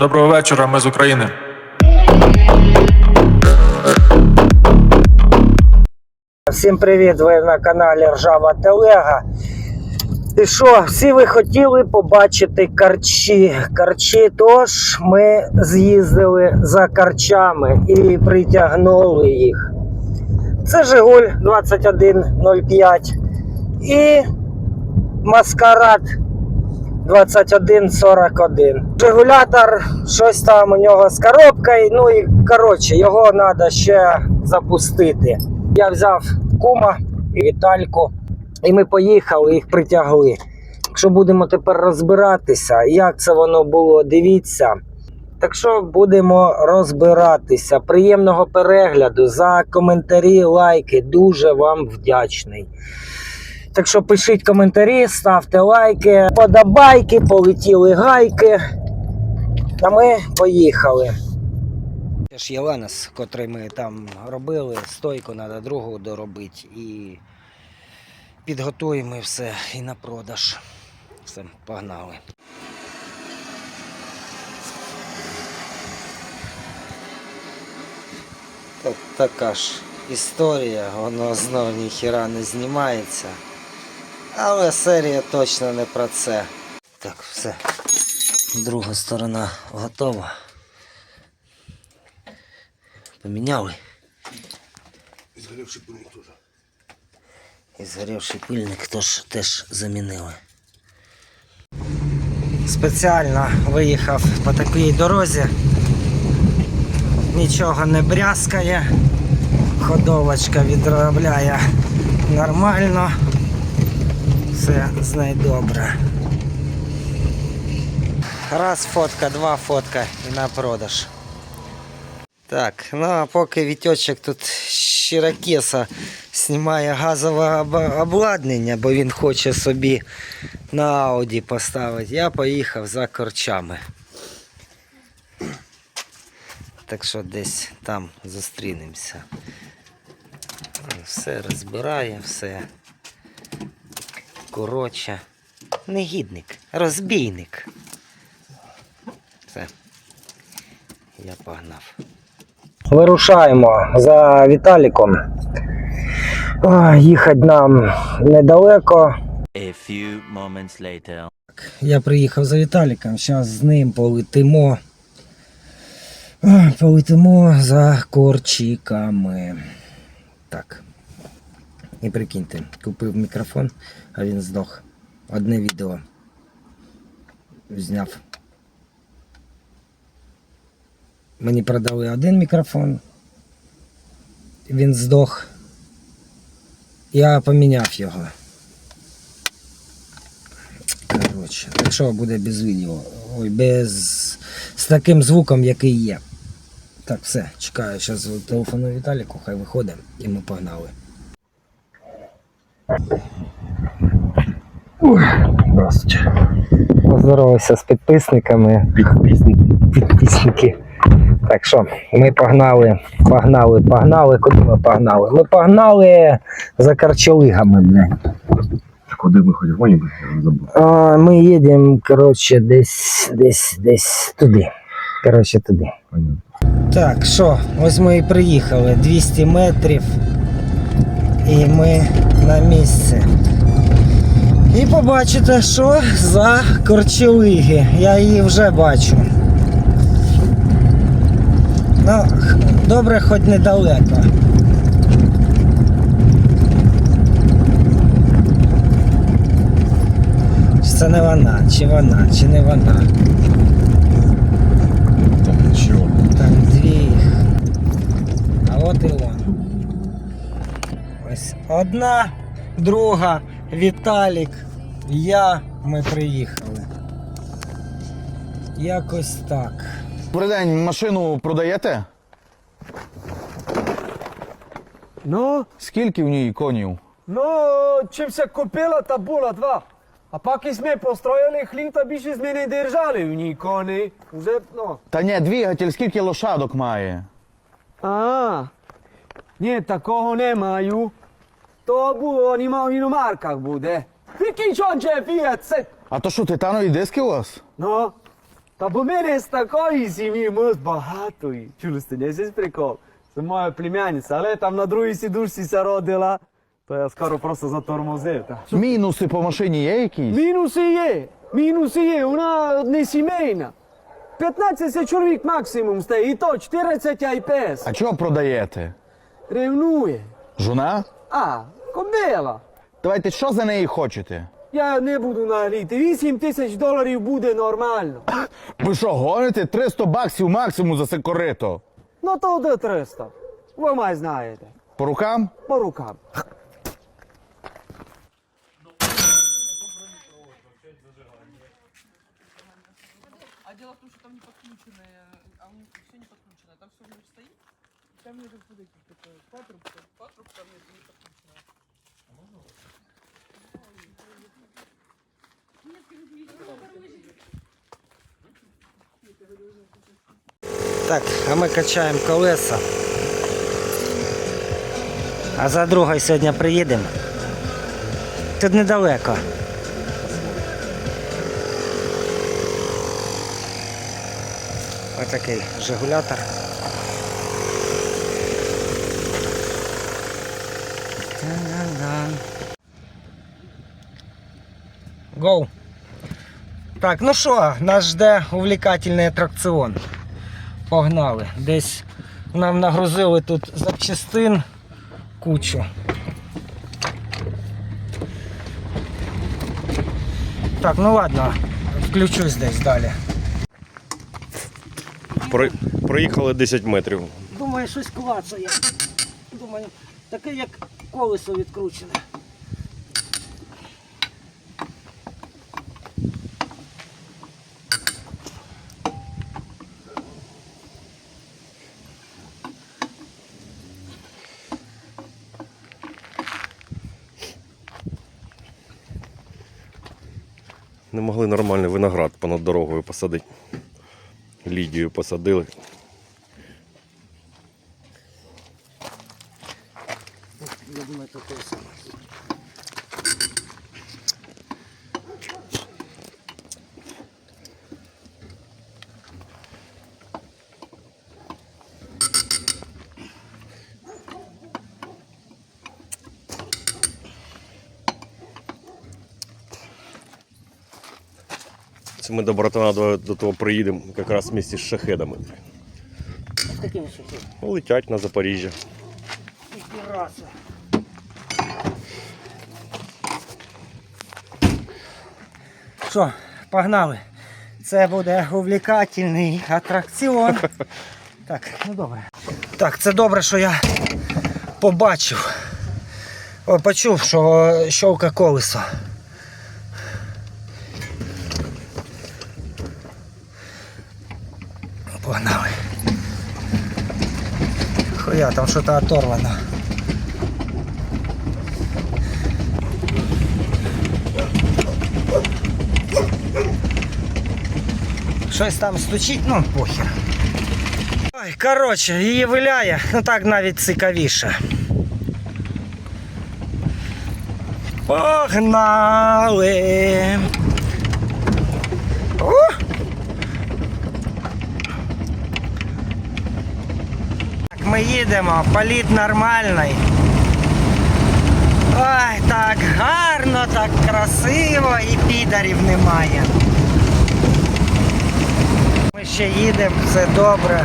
Доброго вечора, ми з України. Всім привіт! Ви на каналі Ржава Телега. І що, всі ви хотіли побачити карчі. Карчі, тож ми з'їздили за карчами і притягнули їх. Це Жигуль 2105 і Маскарад 2141. Регулятор, щось там у нього з коробкою. Ну і коротше, його треба ще запустити. Я взяв кума і Вітальку, і ми поїхали, їх притягли. Якщо будемо тепер розбиратися, як це воно було, дивіться. Так що будемо розбиратися. Приємного перегляду за коментарі, лайки. Дуже вам вдячний. Так що пишіть коментарі, ставте лайки, подобайки, полетіли гайки. А ми поїхали. Це ж Єленес, котрий ми там робили, стойку треба другу доробити і підготуємо все і на продаж. Все, погнали. Та, така ж історія, воно знов ніхіра не знімається. Але серія точно не про це. Так, все. Друга сторона готова. Поміняли. І згорівший пильник теж. І згорівший пильник теж, теж замінили. Спеціально виїхав по такій дорозі. Нічого не брязкає. Ходовочка відробляє нормально. Все з нею добре. Раз фотка, два фотка і на продаж. Так, ну а поки Вітьочек тут щирокеса знімає газове обладнання, бо він хоче собі на Ауді поставити, я поїхав за корчами. Так що десь там зустрінемося. Все розбирає, все. Коротше. Негідник, розбійник. Все. Я погнав. Вирушаємо за Віталіком. Їхати нам недалеко. A few moments later. Я приїхав за Віталіком, зараз з ним полетимо. Полетимо за корчиками. Так. І прикиньте, купив мікрофон, а він здох. Одне відео зняв. Мені продали один мікрофон. Він здох. Я поміняв його. Коротше, якщо буде без відео, ой, без з таким звуком, який є. Так, все, чекаю, зараз телефоную Віталіку, хай виходить і ми погнали. Здравствуйте. Поздоровався з підписниками. Підписники. Підписники. Так що, ми погнали, погнали, погнали. Куди ми погнали? Ми погнали за карчолигами, блядь. Куди ми гонимо? Я забув. А, Ми їдемо, коротше, десь, десь, десь туди. Коротше, туди. Понятно. Так, що, ось ми і приїхали. 200 метрів. І ми на місці. І побачите, що за корчовиги. Я її вже бачу. Ну, добре, хоч недалеко. Чи Це не вона, чи вона, чи не вона. Так, нічого. Там дві. А от і он. Одна, друга, Віталік, я, ми приїхали. Якось так. Добрий день, машину продаєте? Ну, Скільки в ній конів? ну, čim se kupila ta bula dva. A pak jsme postrojili chlín, ta bíši jsme nedržali v ní kony. Уже, no. Та ні, двигатель, скільки лошадок має? A, nie, takого nemajú. To bude, oni majú v inomarkách bude. Jaký čonče, 500. А то що, титанові диски у вас? No, Та бо мене з такої сім'ї мост багатої. Чули сте, не зі прикол. Це моя племянниця, але там на другій сідушці ся родила. То я скоро просто затормозив. Та. Мінуси по машині є якісь? Мінуси є, мінуси є, вона не сімейна. 15 чоловік максимум стає, і то 14 айпес. А чого продаєте? Ревнує. Жона? А, кобила. Давайте що за неї хочете? Я не буду нагліти. 8 тисяч доларів буде нормально. Ви що, гоните 300 баксів максимум за це корито? Ну то до 300. Ви май знаєте. По рукам? По рукам. А дело в том, что там не подключенное, а у них все не подключено. Там все стоит. Там нет вот этих такое, патрубка. Патрубка нет, не подключена. Так, а ми качаємо колеса. А за другою сьогодні приїдемо. Тут недалеко. Ось такий жигулятор. Гоу. Так, ну що, нас жде увлекательний атракціон. Погнали. Десь нам нагрузили тут запчастин кучу. Так, ну ладно, включусь десь далі. Про... Проїхали 10 метрів. Думаю, щось клацає. Думаю, таке як колесо відкручене. Не могли нормальний виноград понад дорогою посадити. Лідію посадили. Це ми до братана до, до того приїдемо якраз в місті з шахедами. З такими ще Ну, летять на Запоріжжя. Що, погнали. Це буде увлекательний атракціон. Так, ну добре. Так, це добре, що я побачив. Почув, що щовка колесо. Погнали. Хуя, там что-то оторвано. Щось там стучить, ну похер. Ой, коротше, її виляє, ну так навіть цікавіше. Погнали! Ми їдемо, політ нормальний. Ой, так гарно, так красиво і підарів немає. Ми ще їдемо, все добре.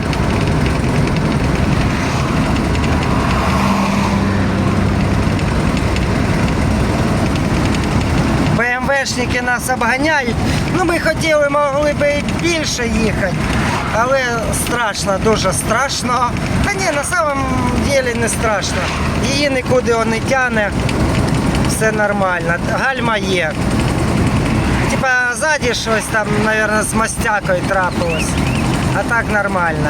БМВшники нас обганяють. Ну ми хотіли, могли би і більше їхати. Але страшно, дуже страшно. Та ні, на самом деле не страшно. Її нікуди не тяне. Все нормально. Гальма є. Типа ззаді щось там, мабуть, з мастякою трапилось. А так нормально.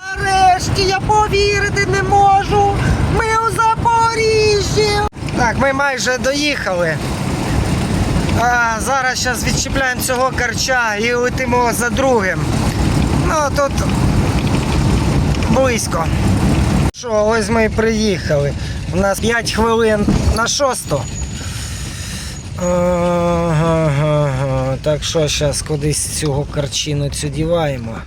Нарешті я повірити не можу. Ми у Запоріжжі. Так, ми майже доїхали. А, зараз зараз відчіпляємо цього карча і летимо за другим. Ну тут близько. Що, ось ми і приїхали. У нас 5 хвилин на шосту. Так що зараз кудись цього карчину цю діваємо.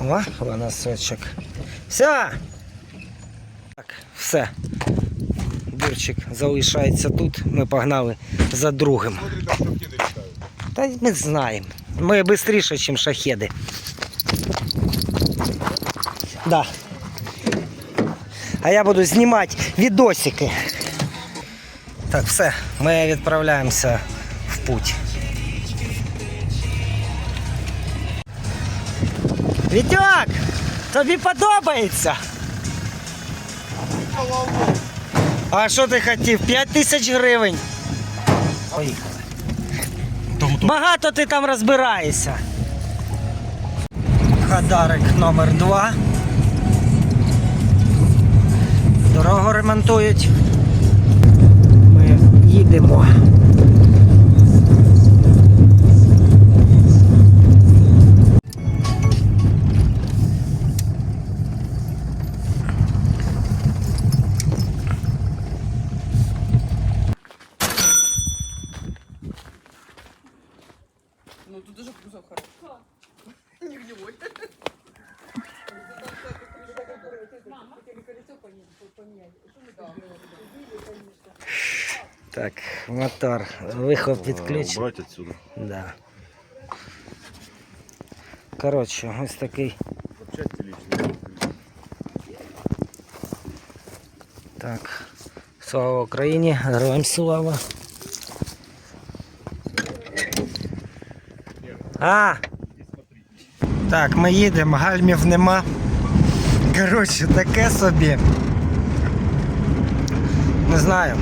О, волосочок. Все. Так, все. Бурчик залишається тут. Ми погнали за другим. Та ми знаємо. Ми швидше, ніж шахеди. Да. А я буду знімати відосики. Так, все, ми відправляємося в путь. Вітьок! Тобі подобається? А що ти хотів? 5 тисяч гривень. Поїхали. Багато ти там розбираєшся. Хадарик номер 2 Дорогу ремонтують. Ми їдемо. Мотор. Вихлоп відключений. Брать отсюда. Да. Коротше, ось такий. Так. Слава Україні, героям слава. А! Так, ми їдемо, гальмів нема. Коротше, таке собі. Не знаю.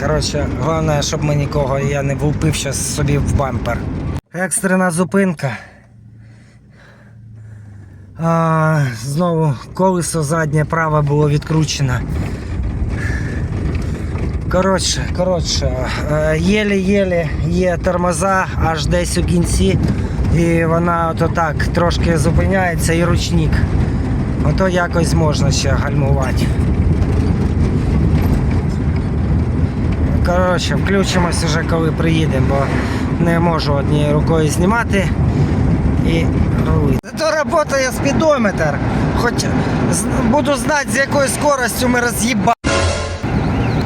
Коротше, головне, щоб ми нікого я не влупив щас собі в бампер. Екстрена зупинка. А, знову колесо заднє праве було відкручено. Коротше, коротше, е, єлі-єлі є тормоза аж десь у кінці. І вона ото так трошки зупиняється і ручник. Ото якось можна ще гальмувати. Коротше, включимось вже коли приїдемо, бо не можу однією рукою знімати і рулити. Зато працює спідометр. Хоч буду знати, з якою скоростю ми роз'їбали.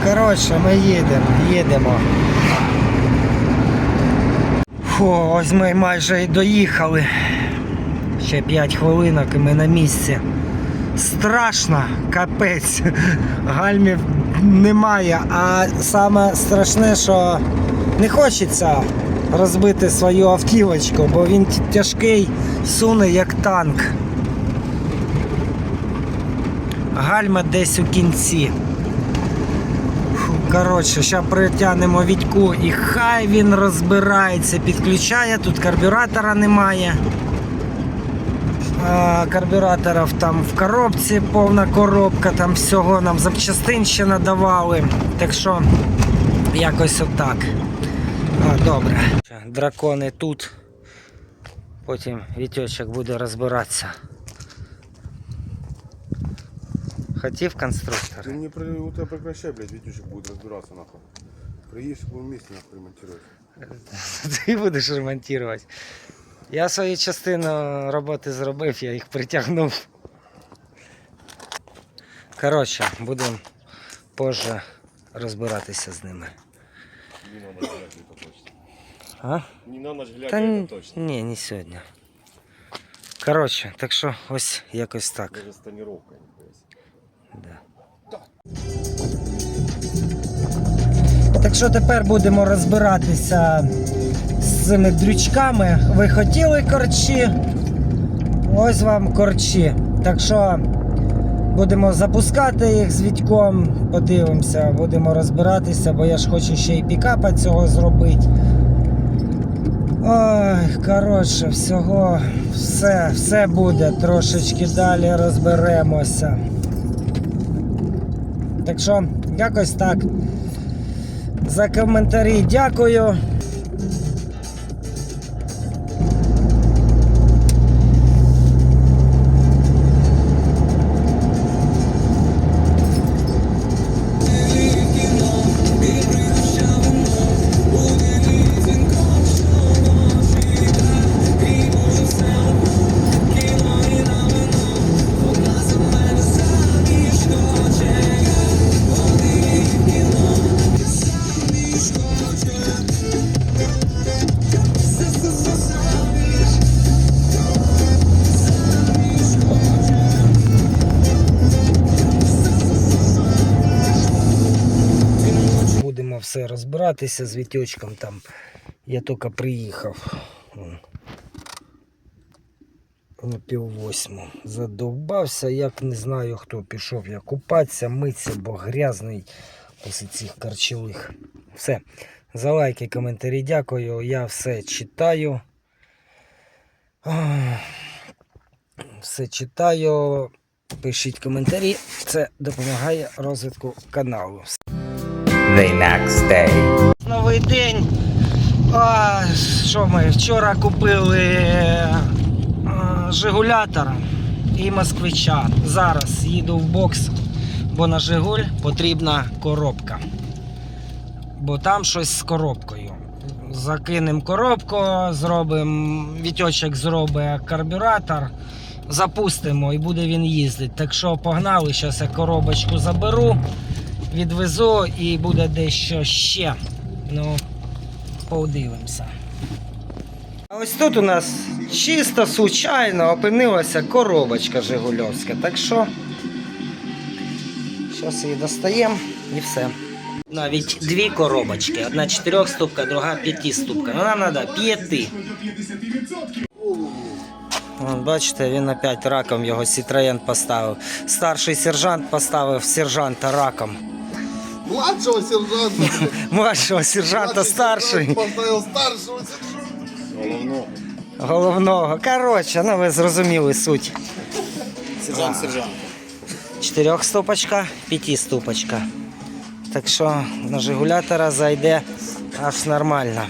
Коротше, ми їдемо, їдемо. Фу, ось ми майже і доїхали. Ще 5 хвилинок і ми на місці. Страшно, капець. Гальмів немає, а саме страшне, що не хочеться розбити свою автівочку, бо він тяжкий, суне як танк. Гальма десь у кінці. Коротше, зараз притягнемо Вітьку і хай він розбирається, підключає, тут карбюратора немає. А, карбюраторів там в коробці повна коробка, там всього нам запчастин ще надавали. Так що якось отак. А, добре. Дракони тут. Потім Вітьочок буде розбиратися. Хотів конструктор. Ты не про... у тебя прекращай, блядь, Витюшек будет разбираться нахуй. Приедешь, будем вместе нахуй ремонтировать. Ти будеш ремонтувати. Я свою частину роботи зробив, я їх притягнув. Коротше, будемо позже розбиратися з ними. Не на ночь глядь, это точно. А? Не на ночь глядь, Та это ні, точно. ні, не сьогодні. Коротше, так що ось якось так. Даже с тонировкой. себе. Да. Так що тепер будемо розбиратися цими дрючками. Ви хотіли корчі? Ось вам корчі. Так що будемо запускати їх з Вітьком, подивимося, будемо розбиратися, бо я ж хочу ще й пікапа цього зробити. Ой, коротше, всього, все, все буде. Трошечки далі розберемося. Так що, якось так. За коментарі дякую. Все розбиратися з вітьочком там. Я тільки приїхав. На пів восьму. Задовбався, як не знаю хто пішов я купатися, митися, бо грязний після цих карчових. Все. За лайки, коментарі дякую. Я все читаю. Все читаю. Пишіть коментарі. Це допомагає розвитку каналу. The next day. Новий день. А, що ми вчора купили Жигулятор і москвича. Зараз їду в бокс, бо на Жигуль потрібна коробка. Бо там щось з коробкою. Закинемо коробку, зробимо, вітьочок зробить карбюратор, запустимо і буде він їздити. Так що погнали, зараз я коробочку заберу, відвезу і буде дещо ще. Ну, подивимося. А ось тут у нас чисто случайно опинилася коробочка Жигульовська. Так що зараз її достаємо і все. Навіть дві коробочки. Одна чотирьохступка, друга п'ятиступка. Ну нам треба п'яти. Вон, бачите, він опять раком його Citroen поставив. Старший сержант поставив сержанта раком. Младшего сержанта. Младшого сержанта старший. Поставил старшего сержанта. Головного. Коротше, ну ви зрозуміли суть. Сержант, сержант. Чотирьохступочка, п'ятиступочка. Так що на Жигулятора зайде аж нормально.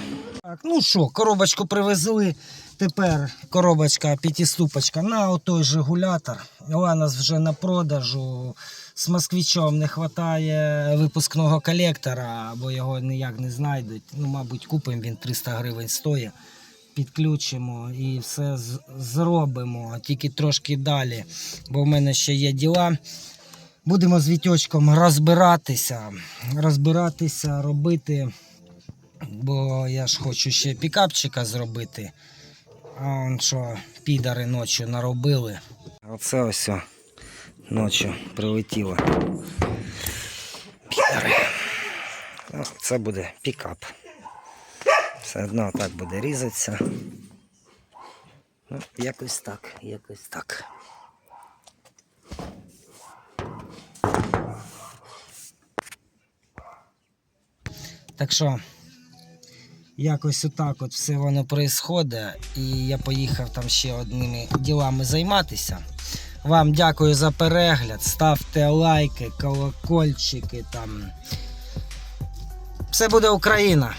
Так, ну що, коробочку привезли. Тепер коробочка п'ятиступочка на отой Жигулятор. Вона у нас вже на продажу. З москвичом не вистачає випускного колектора, бо його ніяк не знайдуть. Ну, мабуть, купимо він 300 гривень стоїть. Підключимо і все зробимо, тільки трошки далі, бо в мене ще є діла. Будемо з Вітьочком розбиратися, розбиратися, робити, бо я ж хочу ще пікапчика зробити. А он що, підари ночі наробили. Оце ось ночі прилетіло. Ну, це буде пікап. Все одно так буде різатися. Ну, якось так, якось так. Так що, якось отак от все воно відбувається. І я поїхав там ще одними ділами займатися. Вам дякую за перегляд. Ставте лайки, колокольчики там. Все буде Україна.